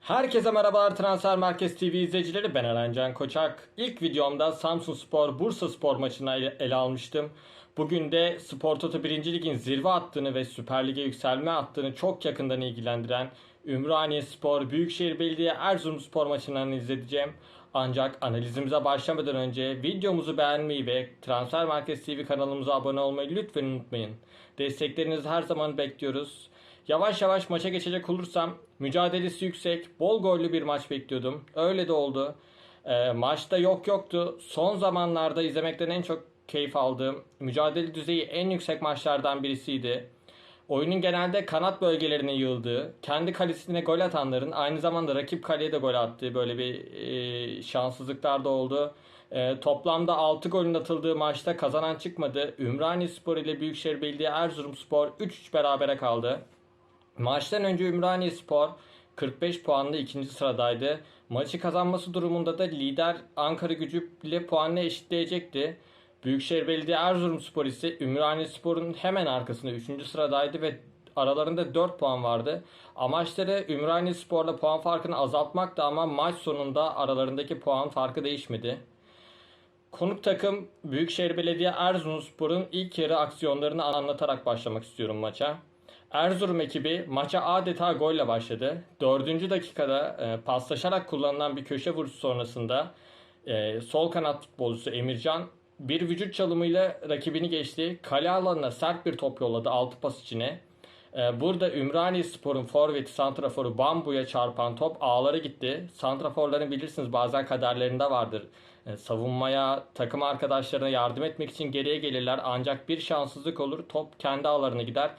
Herkese merhabalar Transfer Merkez TV izleyicileri ben Eren Koçak. İlk videomda Samsun Spor Bursa Spor maçını ele almıştım. Bugün de Spor Toto 1. Lig'in zirve attığını ve Süper Lig'e yükselme attığını çok yakından ilgilendiren Ümraniye Spor Büyükşehir Belediye Erzurum Spor maçını analiz. Ancak analizimize başlamadan önce videomuzu beğenmeyi ve Transfer Merkez TV kanalımıza abone olmayı lütfen unutmayın. Desteklerinizi her zaman bekliyoruz. Yavaş yavaş maça geçecek olursam mücadelesi yüksek, bol gollü bir maç bekliyordum. Öyle de oldu. Ee, maçta yok yoktu. Son zamanlarda izlemekten en çok keyif aldığım, mücadele düzeyi en yüksek maçlardan birisiydi. Oyunun genelde kanat bölgelerine yığıldığı, kendi kalesine gol atanların aynı zamanda rakip kaleye de gol attığı böyle bir e, şanssızlıklar da oldu. E, toplamda 6 golün atıldığı maçta kazanan çıkmadı. Ümraniye Spor ile Büyükşehir Belediye Erzurum Spor 3-3 berabere kaldı. Maçtan önce Ümraniye Spor 45 puanla ikinci sıradaydı. Maçı kazanması durumunda da lider Ankara Gücü ile puanla eşitleyecekti. Büyükşehir Belediye Erzurum Spor ise Ümraniye Spor'un hemen arkasında 3. sıradaydı ve aralarında 4 puan vardı. Amaçları Ümraniye Spor'la puan farkını azaltmaktı ama maç sonunda aralarındaki puan farkı değişmedi. Konuk takım Büyükşehir Belediye Erzurumspor'un ilk yarı aksiyonlarını anlatarak başlamak istiyorum maça. Erzurum ekibi maça adeta golle başladı. Dördüncü dakikada e, paslaşarak kullanılan bir köşe vuruşu sonrasında e, sol kanat futbolcusu Emircan bir vücut çalımıyla rakibini geçti. Kale alanına sert bir top yolladı altı pas içine. E, burada Ümraniye Spor'un forveti santraforu Bambu'ya çarpan top ağlara gitti. Santraforların bilirsiniz bazen kaderlerinde vardır. E, savunmaya, takım arkadaşlarına yardım etmek için geriye gelirler ancak bir şanssızlık olur top kendi ağlarına gider.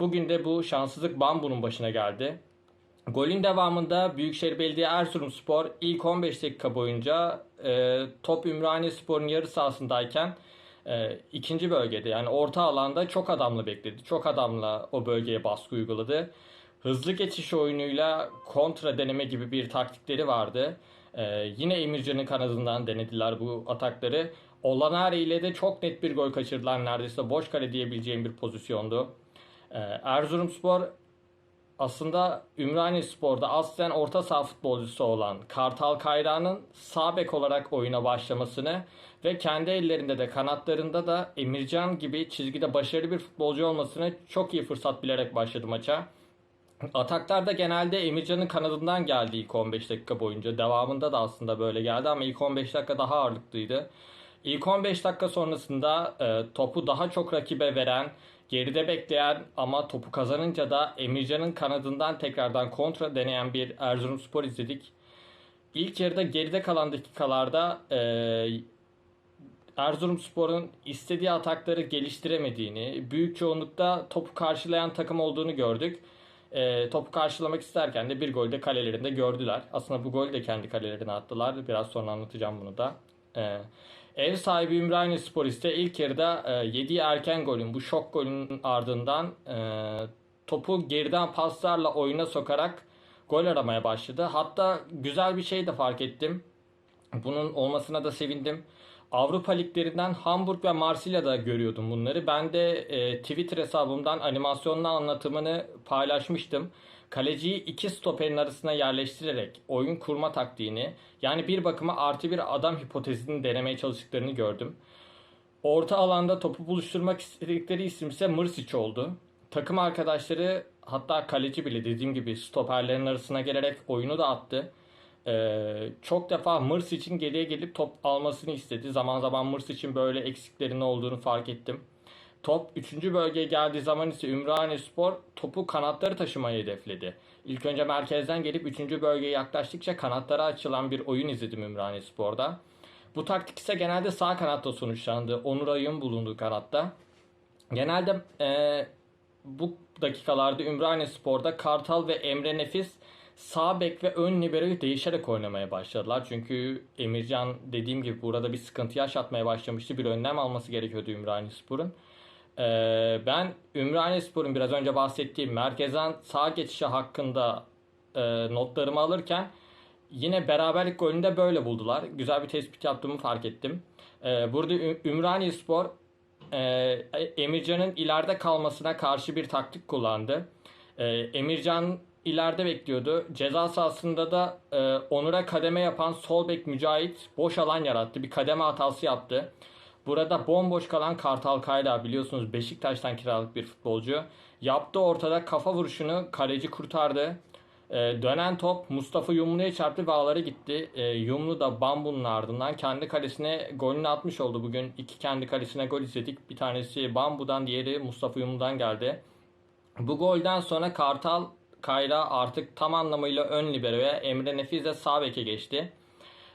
Bugün de bu şanssızlık Bambu'nun başına geldi. Golün devamında Büyükşehir Belediye Erzurumspor ilk 15 dakika boyunca e, top Ümraniye Spor'un yarı sahasındayken e, ikinci bölgede yani orta alanda çok adamla bekledi. Çok adamla o bölgeye baskı uyguladı. Hızlı geçiş oyunuyla kontra deneme gibi bir taktikleri vardı. E, yine Emircan'ın kanadından denediler bu atakları. Olanari ile de çok net bir gol kaçırdılar. Neredeyse boş kale diyebileceğim bir pozisyondu. Ee, Erzurumspor aslında Ümraniye Spor'da aslen orta saha futbolcusu olan Kartal Kayra'nın sağ bek olarak oyuna başlamasını ve kendi ellerinde de kanatlarında da Emircan gibi çizgide başarılı bir futbolcu olmasını çok iyi fırsat bilerek başladı maça. Ataklarda genelde Emircan'ın kanadından geldi ilk 15 dakika boyunca. Devamında da aslında böyle geldi ama ilk 15 dakika daha ağırlıklıydı. İlk 15 dakika sonrasında e, topu daha çok rakibe veren, geride bekleyen ama topu kazanınca da Emircan'ın kanadından tekrardan kontra deneyen bir Erzurumspor izledik. İlk yarıda geride kalan dakikalarda e, Erzurumspor'un istediği atakları geliştiremediğini, büyük çoğunlukta topu karşılayan takım olduğunu gördük. E, topu karşılamak isterken de bir golde kalelerinde gördüler. Aslında bu golü de kendi kalelerine attılar. Biraz sonra anlatacağım bunu da. E, ev sahibi Ümraniye Spor ise ilk yarıda e, yediği erken golün, bu şok golün ardından e, topu geriden paslarla oyuna sokarak gol aramaya başladı. Hatta güzel bir şey de fark ettim. Bunun olmasına da sevindim. Avrupa liglerinden Hamburg ve Marsilya'da görüyordum bunları. Ben de e, Twitter hesabımdan animasyonlu anlatımını paylaşmıştım. Kaleciyi iki stoperin arasına yerleştirerek oyun kurma taktiğini yani bir bakıma artı bir adam hipotezini denemeye çalıştıklarını gördüm. Orta alanda topu buluşturmak istedikleri isim ise Mırsic oldu. Takım arkadaşları hatta kaleci bile dediğim gibi stoperlerin arasına gelerek oyunu da attı. Ee, çok defa Mırs için geriye gelip top almasını istedi. Zaman zaman Mırs için böyle eksiklerinin olduğunu fark ettim. Top 3. bölgeye geldiği zaman ise Ümraniye Spor topu kanatları taşımayı hedefledi. İlk önce merkezden gelip 3. bölgeye yaklaştıkça kanatlara açılan bir oyun izledim Ümraniye Spor'da. Bu taktik ise genelde sağ kanatta sonuçlandı. Onur Ayın bulunduğu kanatta. Genelde e, bu dakikalarda Ümraniye Spor'da Kartal ve Emre Nefis sağ bek ve ön liberoyu değişerek oynamaya başladılar. Çünkü Emircan dediğim gibi burada bir sıkıntı yaşatmaya başlamıştı. Bir önlem alması gerekiyordu Ümraniye Spor'un. Ee, ben Ümraniye Spor'un biraz önce bahsettiğim merkezden sağ geçişi hakkında e, notlarımı alırken yine beraberlik golünde böyle buldular. Güzel bir tespit yaptığımı fark ettim. Ee, burada Ümraniye Spor e, Emircan'ın ileride kalmasına karşı bir taktik kullandı. Ee, Emircan ileride bekliyordu. Ceza sahasında da e, Onur'a kademe yapan sol bek Mücahit boş alan yarattı. Bir kademe hatası yaptı. Burada bomboş kalan Kartal Kayra biliyorsunuz Beşiktaş'tan kiralık bir futbolcu. Yaptığı ortada kafa vuruşunu kaleci kurtardı. E, dönen top Mustafa Yumlu'ya çarptı ve ağlara gitti. E, Yumlu da Bambu'nun ardından kendi kalesine golünü atmış oldu. Bugün iki kendi kalesine gol izledik. Bir tanesi Bambu'dan diğeri Mustafa Yumlu'dan geldi. Bu golden sonra Kartal Kayra artık tam anlamıyla ön liberoya Emre Nefiz de sağ beke geçti.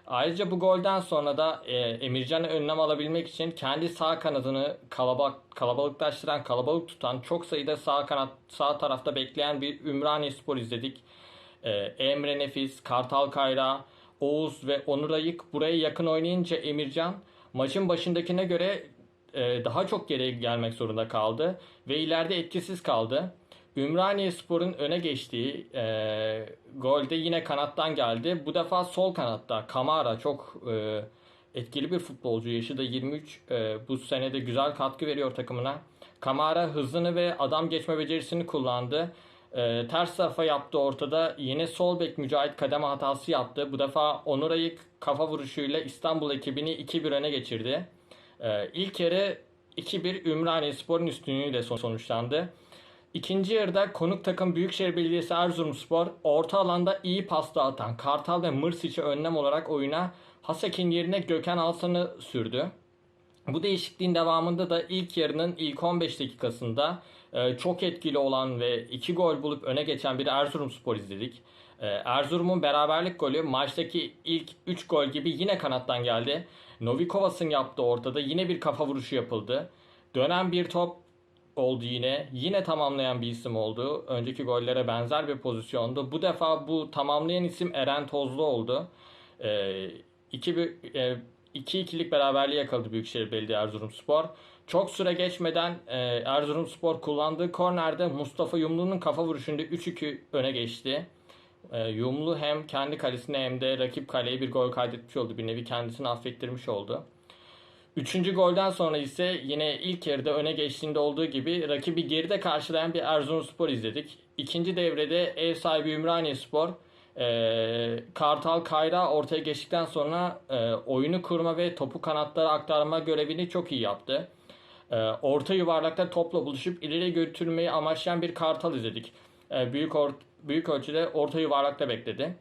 Ayrıca bu golden sonra da e, Emircan'ı önlem alabilmek için kendi sağ kanadını kalabalık, kalabalıklaştıran, kalabalık tutan, çok sayıda sağ kanat sağ tarafta bekleyen bir Ümraniye Spor izledik. E, Emre Nefis, Kartal Kayra, Oğuz ve Onur Ayık buraya yakın oynayınca Emircan maçın başındakine göre e, daha çok geriye gelmek zorunda kaldı ve ileride etkisiz kaldı. Ümraniye Spor'un öne geçtiği e, golde yine kanattan geldi. Bu defa sol kanatta Kamara çok e, etkili bir futbolcu. Yaşı da 23. E, bu sene de güzel katkı veriyor takımına. Kamara hızını ve adam geçme becerisini kullandı. E, ters tarafa yaptı ortada. Yine sol bek Mücahit kademe hatası yaptı. Bu defa Onur Ayık kafa vuruşuyla İstanbul ekibini 2-1 öne geçirdi. E, ilk yarı 2-1 Ümraniye Spor'un üstünlüğüyle son- sonuçlandı. İkinci yarıda konuk takım Büyükşehir Belediyesi Erzurumspor orta alanda iyi pasta atan Kartal ve Mırsic'i önlem olarak oyuna Hasek'in yerine Gökhan Alsan'ı sürdü. Bu değişikliğin devamında da ilk yarının ilk 15 dakikasında e, çok etkili olan ve 2 gol bulup öne geçen bir Erzurumspor izledik. E, Erzurum'un beraberlik golü maçtaki ilk 3 gol gibi yine kanattan geldi. Novikovas'ın yaptığı ortada yine bir kafa vuruşu yapıldı. Dönen bir top oldu yine. Yine tamamlayan bir isim oldu. Önceki gollere benzer bir pozisyondu. Bu defa bu tamamlayan isim Eren Tozlu oldu. 2 ee, iki, e, iki ikilik beraberliği yakaladı Büyükşehir Belediye Erzurumspor. Çok süre geçmeden e, Erzurumspor kullandığı kornerde Mustafa Yumlu'nun kafa vuruşunda 3-2 öne geçti. E, Yumlu hem kendi kalesine hem de rakip kaleye bir gol kaydetmiş oldu. Bir nevi kendisini affettirmiş oldu. Üçüncü golden sonra ise yine ilk yarıda öne geçtiğinde olduğu gibi rakibi geride karşılayan bir Erzurumspor izledik. İkinci devrede ev sahibi Ümraniye e, Kartal Kayra ortaya geçtikten sonra e, oyunu kurma ve topu kanatlara aktarma görevini çok iyi yaptı. E, orta yuvarlakta topla buluşup ileri götürmeyi amaçlayan bir Kartal izledik. E, büyük or- büyük ölçüde orta yuvarlakta bekledi.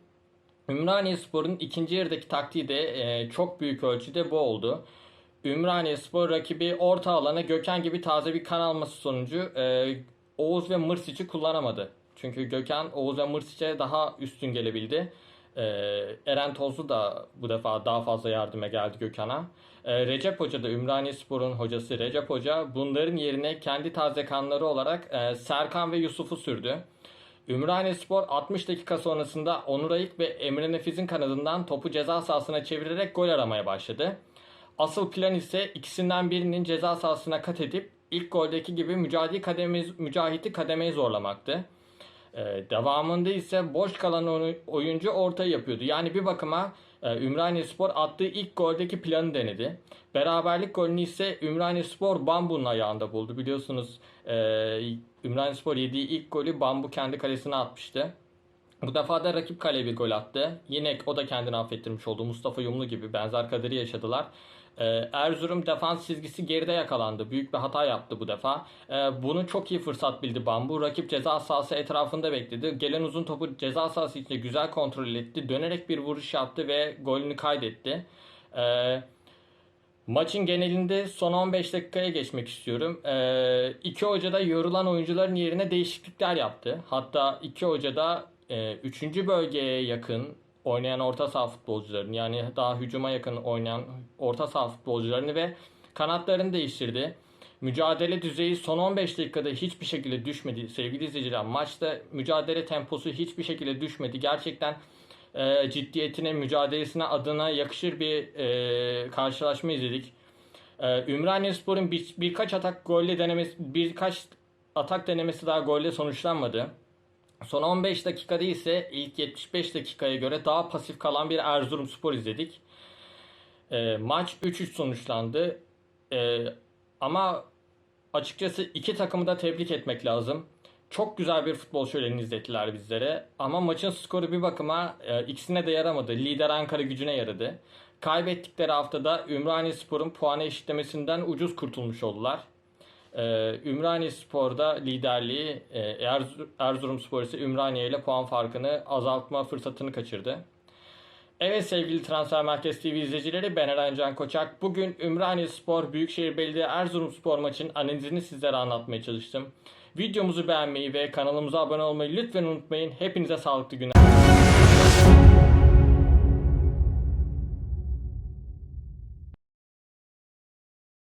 Ümraniye Spor'un ikinci yarıdaki taktiği de e, çok büyük ölçüde bu oldu. Ümraniye Spor rakibi orta alana Gökhan gibi taze bir kan alması sonucu e, Oğuz ve Mırsic'i kullanamadı. Çünkü Gökhan Oğuz ve Mırsic'e daha üstün gelebildi. E, Eren Tozlu da bu defa daha fazla yardıma geldi Gökhan'a. E, Recep Hoca da Ümraniye Spor'un hocası Recep Hoca bunların yerine kendi taze kanları olarak e, Serkan ve Yusuf'u sürdü. Ümraniye Spor 60 dakika sonrasında Onur Ayık ve Emre Nefiz'in kanadından topu ceza sahasına çevirerek gol aramaya başladı. Asıl plan ise ikisinden birinin ceza sahasına kat edip ilk goldeki gibi mücadele kademe, mücahiti kademeye zorlamaktı. Ee, devamında ise boş kalan oy- oyuncu ortaya yapıyordu. Yani bir bakıma e, Ümraniye Spor attığı ilk goldeki planı denedi. Beraberlik golünü ise Ümraniye Spor Bambu'nun ayağında buldu. Biliyorsunuz e, Ümraniye Spor yediği ilk golü Bambu kendi kalesine atmıştı. Bu defa da rakip kaleye bir gol attı. Yine o da kendini affettirmiş oldu. Mustafa Yumlu gibi benzer kaderi yaşadılar. Ee, Erzurum defans çizgisi geride yakalandı. Büyük bir hata yaptı bu defa. Ee, bunu çok iyi fırsat bildi Bambu. Rakip ceza sahası etrafında bekledi. Gelen uzun topu ceza sahası içinde güzel kontrol etti. Dönerek bir vuruş yaptı ve golünü kaydetti. Ee, Maçın genelinde son 15 dakikaya geçmek istiyorum. Ee, iki hoca da yorulan oyuncuların yerine değişiklikler yaptı. Hatta iki hoca da 3. bölgeye yakın oynayan orta saha futbolcularını yani daha hücuma yakın oynayan orta saha futbolcularını ve kanatlarını değiştirdi. Mücadele düzeyi son 15 dakikada hiçbir şekilde düşmedi sevgili izleyiciler. Maçta mücadele temposu hiçbir şekilde düşmedi. Gerçekten e, ciddiyetine, mücadelesine adına yakışır bir e, karşılaşma izledik. E, Ümraniyespor'un bir, birkaç atak golle denemesi, birkaç atak denemesi daha golle sonuçlanmadı. Son 15 dakikada ise ilk 75 dakikaya göre daha pasif kalan bir Erzurumspor izledik. E, maç 3-3 sonuçlandı. E, ama açıkçası iki takımı da tebrik etmek lazım. çok güzel bir futbol şöleni izlettiler bizlere. Ama maçın skoru bir bakıma e, ikisine de yaramadı. Lider Ankara gücüne yaradı. Kaybettikleri haftada Ümraniye Spor'un puanı eşitlemesinden ucuz kurtulmuş oldular. Ee, Ümraniye Spor'da liderliği, e, Erz- Erzurum Spor ise Ümraniye ile puan farkını azaltma fırsatını kaçırdı. Evet sevgili Transfer Merkez TV izleyicileri ben Eren Can Koçak. Bugün Ümraniye Spor Büyükşehir Belediye Erzurum Spor maçının analizini sizlere anlatmaya çalıştım. Videomuzu beğenmeyi ve kanalımıza abone olmayı lütfen unutmayın. Hepinize sağlıklı günler.